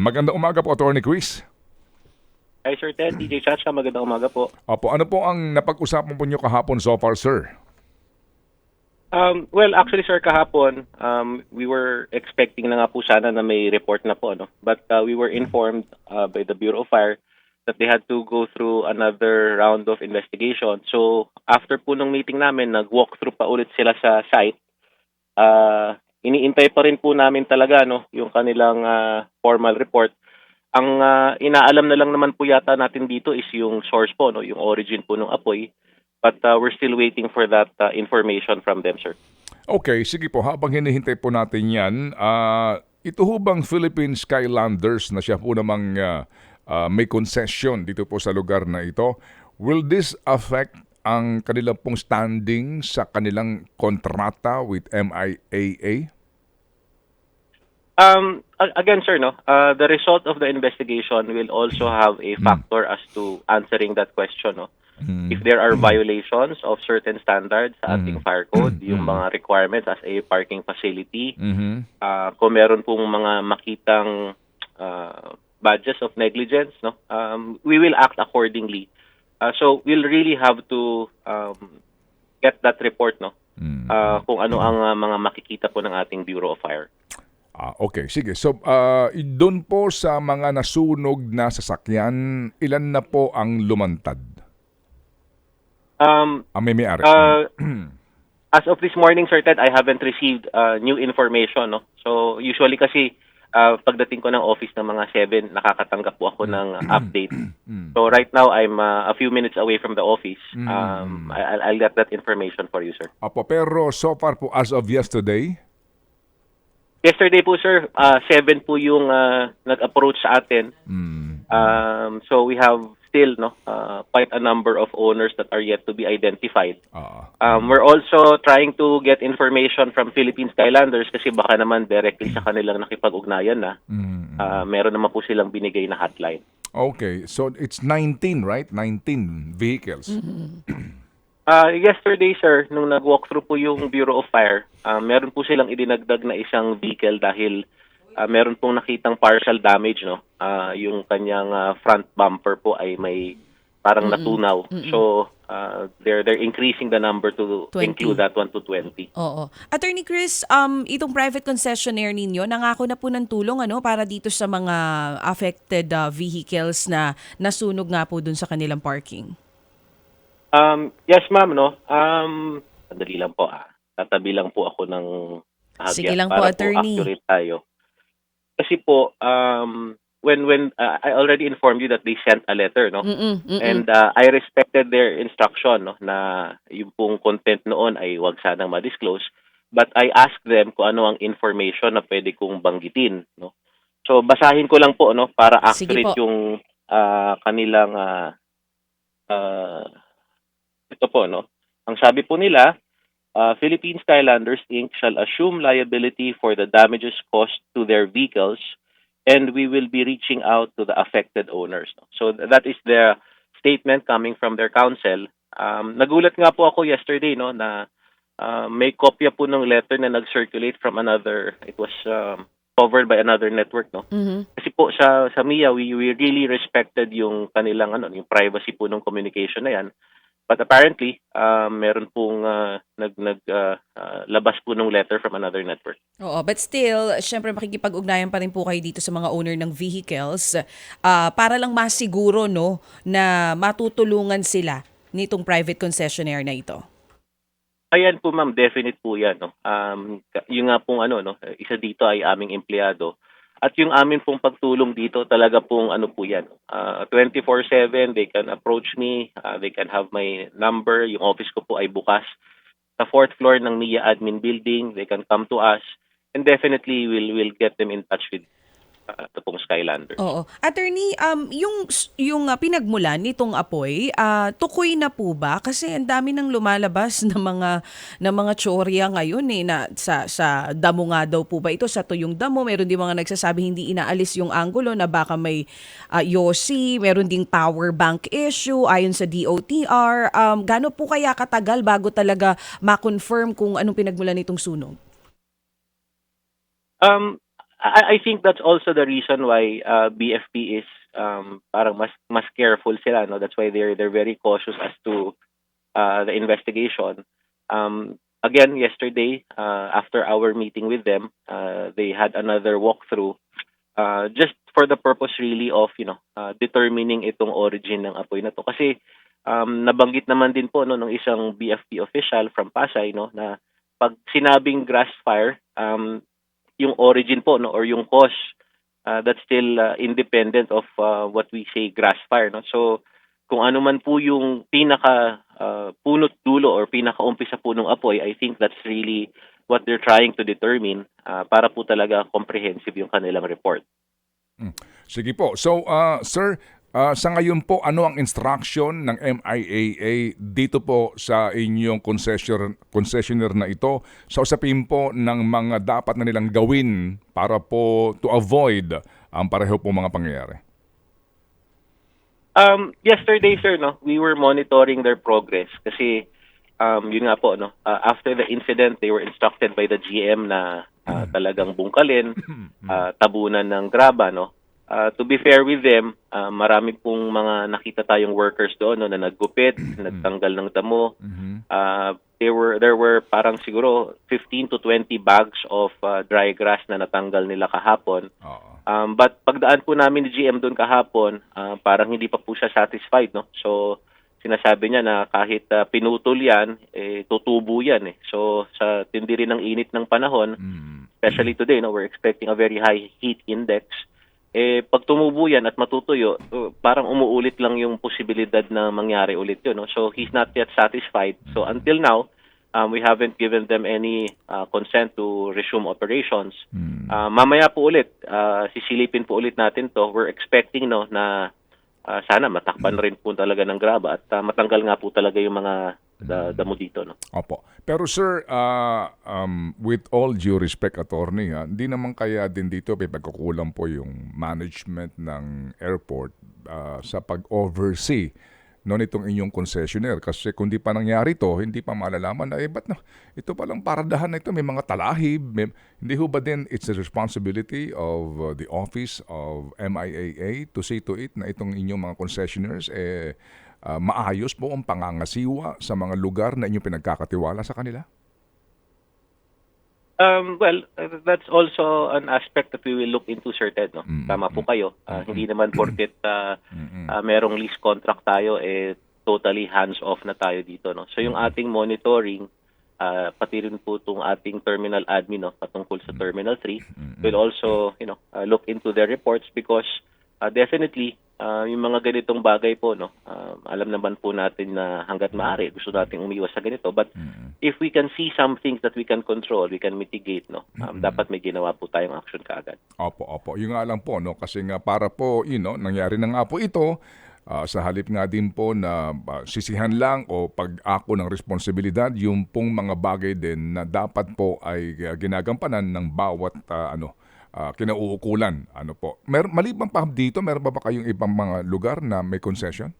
Magandang umaga po, Attorney Chris. Hi Sir Ted, DJ Chacha, magandang umaga po. Opo, ano po ang napag-usapan po niyo kahapon so far, sir? Um, well, actually sir, kahapon, um, we were expecting na nga po sana na may report na po. No? But uh, we were informed uh, by the Bureau of Fire that they had to go through another round of investigation. So after po nung meeting namin, nag-walkthrough pa ulit sila sa site. Uh, iniintay pa rin po namin talaga no, yung kanilang uh, formal report. Ang uh, inaalam na lang naman po yata natin dito is yung source po, no, yung origin po ng apoy. But uh, we're still waiting for that uh, information from them, sir. Okay, sige po, habang hinihintay po natin yan, ah, ito ho bang Philippine Skylanders na siya po namang ah, ah, may concession dito po sa lugar na ito, will this affect ang kanilang pong standing sa kanilang kontrata with MIAA? Um, again, sir, no, uh, the result of the investigation will also have a factor as to answering that question. No? If there are violations of certain standards sa ating fire code, yung mga requirements as a parking facility, Mhm. uh, kung meron pong mga makitang uh, badges of negligence, no, um, we will act accordingly. Uh, so we'll really have to um, get that report, no, Mm. uh, kung ano ang uh, mga makikita po ng ating Bureau of Fire. Ah, okay, sige. So, ah, doon po sa mga nasunog na sasakyan, ilan na po ang lumantad? Um, Ang may may-ari? Uh, as of this morning, Sir Ted, I haven't received uh, new information. No? So usually kasi uh, pagdating ko ng office ng mga 7, nakakatanggap po ako ng update. So right now, I'm uh, a few minutes away from the office. Um, I'll, I'll get that information for you, sir. Apo, pero so far po as of yesterday, Yesterday po, sir, uh, 7 po yung uh, nag-approach sa atin. mm, Um, so we have still no uh, quite a number of owners that are yet to be identified. ah, Um, we're also trying to get information from Philippine Skylanders kasi baka naman directly sa kanilang nakipag-ugnayan na. mm, Uh, meron naman po silang binigay na hotline. okay, so it's 19, right? 19 vehicles. Uh, yesterday, sir, nung nag-walkthrough po yung Bureau of Fire, uh, meron po silang idinagdag na isang vehicle dahil uh, meron pong nakitang partial damage. no uh, Yung kanyang uh, front bumper po ay may parang natunaw. So, uh, they're, they're increasing the number to 20. include that one to 20. Oo. Attorney Chris, um, itong private concessionaire ninyo, nangako na po ng tulong ano, para dito sa mga affected uh, vehicles na nasunog nga po dun sa kanilang parking. Um, yes, ma'am, no. Um, sandali lang po ah. Tatabi lang po ako ng bahagya Sige lang po, para attorney. accurate tayo. Kasi po, um, when when uh, I already informed you that they sent a letter, no? Mm-mm, mm-mm. And uh, I respected their instruction, no, na yung pong content noon ay wag sanang ma-disclose. But I asked them kung ano ang information na pwede kong banggitin, no. So basahin ko lang po, no, para Sige accurate po. yung ah, kanilang ah, ah, ito po, no. Ang sabi po nila, uh, Philippine Skylanders Inc. shall assume liability for the damages caused to their vehicles and we will be reaching out to the affected owners. So th- that is the statement coming from their counsel. Um, nagulat nga po ako yesterday no na uh, may kopya po ng letter na nag-circulate from another, it was um, covered by another network. no Mhm. kasi po sa sa MIA we we really respected yung kanilang ano yung privacy po ng communication na yan but apparently um, meron pong uh, nag nag uh, uh, labas po ng letter from another network. Oo, but still, syempre makikipag-ugnayan pa rin po kayo dito sa mga owner ng vehicles ah, para lang masiguro no na matutulungan sila nitong private concessionaire na ito. ayan po ma'am definite po yan no. Um yung nga pong ano no isa dito ay aming empleyado at yung amin pong pagtulong dito talaga pong ano po yan. Uh, 24/7 they can approach me. Uh, they can have my number. Yung office ko po ay bukas. Sa fourth floor ng MIA admin building they can come to us. And definitely we'll will get them in touch with ito pong Skylander Oo. Attorney, um, yung, yung uh, pinagmulan nitong apoy, ah, tukoy na po ba? Kasi ang dami nang lumalabas na mga, na mga tsorya ngayon eh, na sa, sa damo nga daw po ba ito, sa tuyong damo, meron din mga nagsasabi hindi inaalis yung angulo na baka may uh, yosi, meron ding power bank issue ayon sa DOTR. Um, gaano po kaya katagal bago talaga ma-confirm kung anong pinagmulan nitong sunog? Um, I, I think that's also the reason why uh, BFP is um, parang mas mas careful sila. No, that's why they're they're very cautious as to uh, the investigation. Um, again, yesterday uh, after our meeting with them, uh, they had another walkthrough uh, just for the purpose really of you know uh, determining itong origin ng apoy na to kasi um, nabanggit naman din po no ng isang BFP official from Pasay no na pag sinabing grass fire um, yung origin po no or yung cause uh, that's still uh, independent of uh, what we say grass fire no? So kung ano man po yung pinaka uh, punot dulo or pinaka umpisa po ng apoy I think that's really what they're trying to determine uh, para po talaga comprehensive yung kanilang report. Sige po. So, uh, sir, uh, sa ngayon po, ano ang instruction ng MIAA dito po sa inyong concession, concessionaire na ito sa usapin po ng mga dapat na nilang gawin para po to avoid ang pareho po mga pangyayari? Um, yesterday, sir, no, we were monitoring their progress kasi um, yun nga po, no, uh, after the incident, they were instructed by the GM na uh, talagang bungkalin, uh, tabunan ng graba, no. Uh, to be fair with them, uh, marami pong mga nakita tayong workers doon no, na naggupit, nagtanggal ng damo. Uh, there were there were parang siguro 15 to 20 bags of uh, dry grass na natanggal nila kahapon. Oo. Um, but pagdaan po namin ni GM doon kahapon, ah, parang hindi pa po siya satisfied, no? So, sinasabi niya na kahit ah, pinutol yan, eh, tutubo yan, eh. So, sa tindi rin ng init ng panahon, Mm. especially today, no, we're expecting a very high heat index. Eh, pag tumubo yan at matutuyo, uh, parang umuulit lang yung posibilidad na mangyari ulit yun, no? So, he's not yet satisfied. So, until now, um, we haven't given them any ah, consent to resume operations. Mm. Ah, mamaya po ulit, ah, sisilipin po ulit natin to. We're expecting no na ah, sana matakpan rin po talaga ng graba at ah, matanggal nga po talaga yung mga da- damo dito. No? Opo. Pero sir, ah, um, with all due respect, attorney, ha, hindi naman kaya din dito may pagkukulang po yung management ng airport ah, sa pag-oversee no nitong inyong concessionaire kasi kung di pa nangyari to hindi pa malalaman na eh ba't na ito palang paradahan na ito may mga talahib may, hindi ho ba din it's the responsibility of uh, the office of MIAA to see to it na itong inyong mga concessionaires eh ah, maayos po ang pangangasiwa sa mga lugar na inyong pinagkakatiwala sa kanila? Um, well, uh, that's also an aspect that we will look into, Sir Ted. No? Mm, Tama po kayo. Ah, Hindi naman porket ah, Mm-mm. ah, merong lease contract tayo, eh, totally hands-off na tayo dito. No? So yung ating monitoring, ah, pati rin po itong ating terminal admin no, patungkol sa Terminal 3, will also you know uh, look into their reports because uh, definitely uh, yung mga ganitong bagay po no? Um, alam naman po natin na hangga't maaari gusto nating umiwas sa ganito. But if we can see some things that we can control we can mitigate no? Um, dapat may ginawa po tayong action kaagad. Opo, opo. Yung nga lang po, no? kasi nga para po, you know, nangyari na nga po ito, ah, sa halip nga din po na ah, sisihan lang o pag-ako ng responsibilidad, yung pong mga bagay din na dapat po ay ah, ginagampanan ng bawat ah, ano, ah, kinauukulan. Ano po. Mer maliban pa dito, meron ba ba kayong ibang mga lugar na may concession?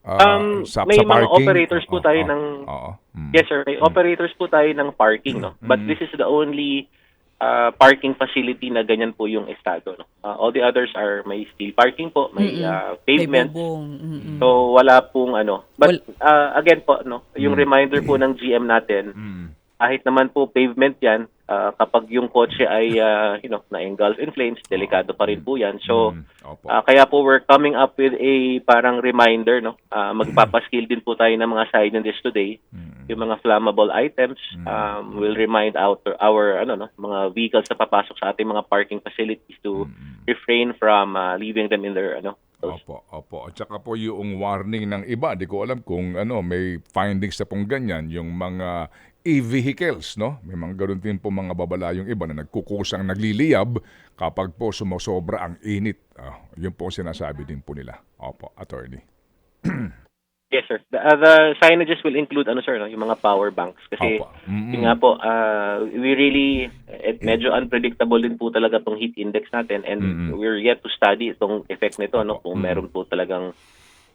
Ah, Um, may mga operators po Oo, tayo oo, ng- Oo. Mm. Yes, sir. May operators po tayo ng parking, no? But this is the only uh, parking facility na ganyan po yung estado, no? Uh, all the others are may steel parking po, may uh, May pavement. So wala pong ano. But uh, again po, no, yung reminder po ng GM natin, Mm. Kahit naman po pavement 'yan, uh, kapag yung kotse ay uh, you know, na-engulf in flames, delikado pa rin po 'yan. So Mm. Ah, kaya po we're coming up with a parang reminder no. Ah, magpapaskill din po tayo ng mga scientists today. Yung mga flammable items um, will remind out our ano no, mga vehicles na papasok sa ating mga parking facilities to refrain from ah, leaving them in their ano. Opo, opo. At saka po yung warning ng iba, di ko alam kung ano, may findings na pong ganyan, yung mga e-vehicles, no? May mga ganun din po mga babala yung iba na nagkukusang nagliliyab kapag po sumosobra ang init. Ah, yun po sinasabi din po nila. Opo, attorney. Yes sir. The, uh, the signages will include ano sir no, yung mga power banks kasi Opo. Mm-mm. yun nga po ah, we really eh, medyo unpredictable din po talaga tong heat index natin and Mm-mm. we're yet to study itong effect nito no kung Mm. meron po talagang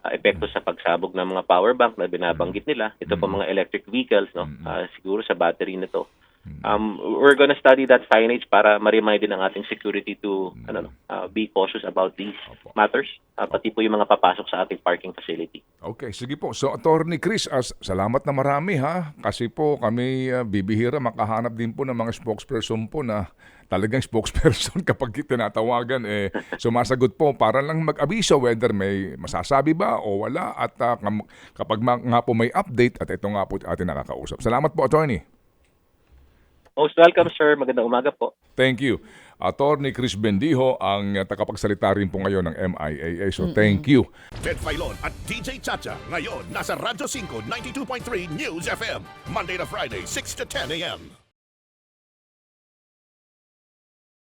ah, epekto sa pagsabog ng mga power bank na binabanggit nila. Ito po mga electric vehicles no? Ah, siguro sa battery nito Um, we're gonna study that signage para ma-remind din ang ating security to ano, no, uh, be cautious about these Opo. matters. Uh, pati po yung mga papasok sa ating parking facility. Okay, sige po. So, Attorney Chris, as, salamat na marami ha. Kasi po kami ah, bibihira makahanap din po ng mga spokesperson po na talagang spokesperson kapag tinatawagan eh sumasagot po para lang mag-abiso whether may masasabi ba o wala at kam- kapag nga po may update at ito nga po ating nakakausap. Salamat po, Attorney. Most welcome, sir. Magandang umaga po. Thank you. Attorney Chris Bendijo ang tagapagsalita rin po ngayon ng MIAA. So thank you. Ted Filon at DJ Chacha. Ngayon, nasa Radyo 5, 92.3 News FM. Monday to Friday, 6 to 10 a.m.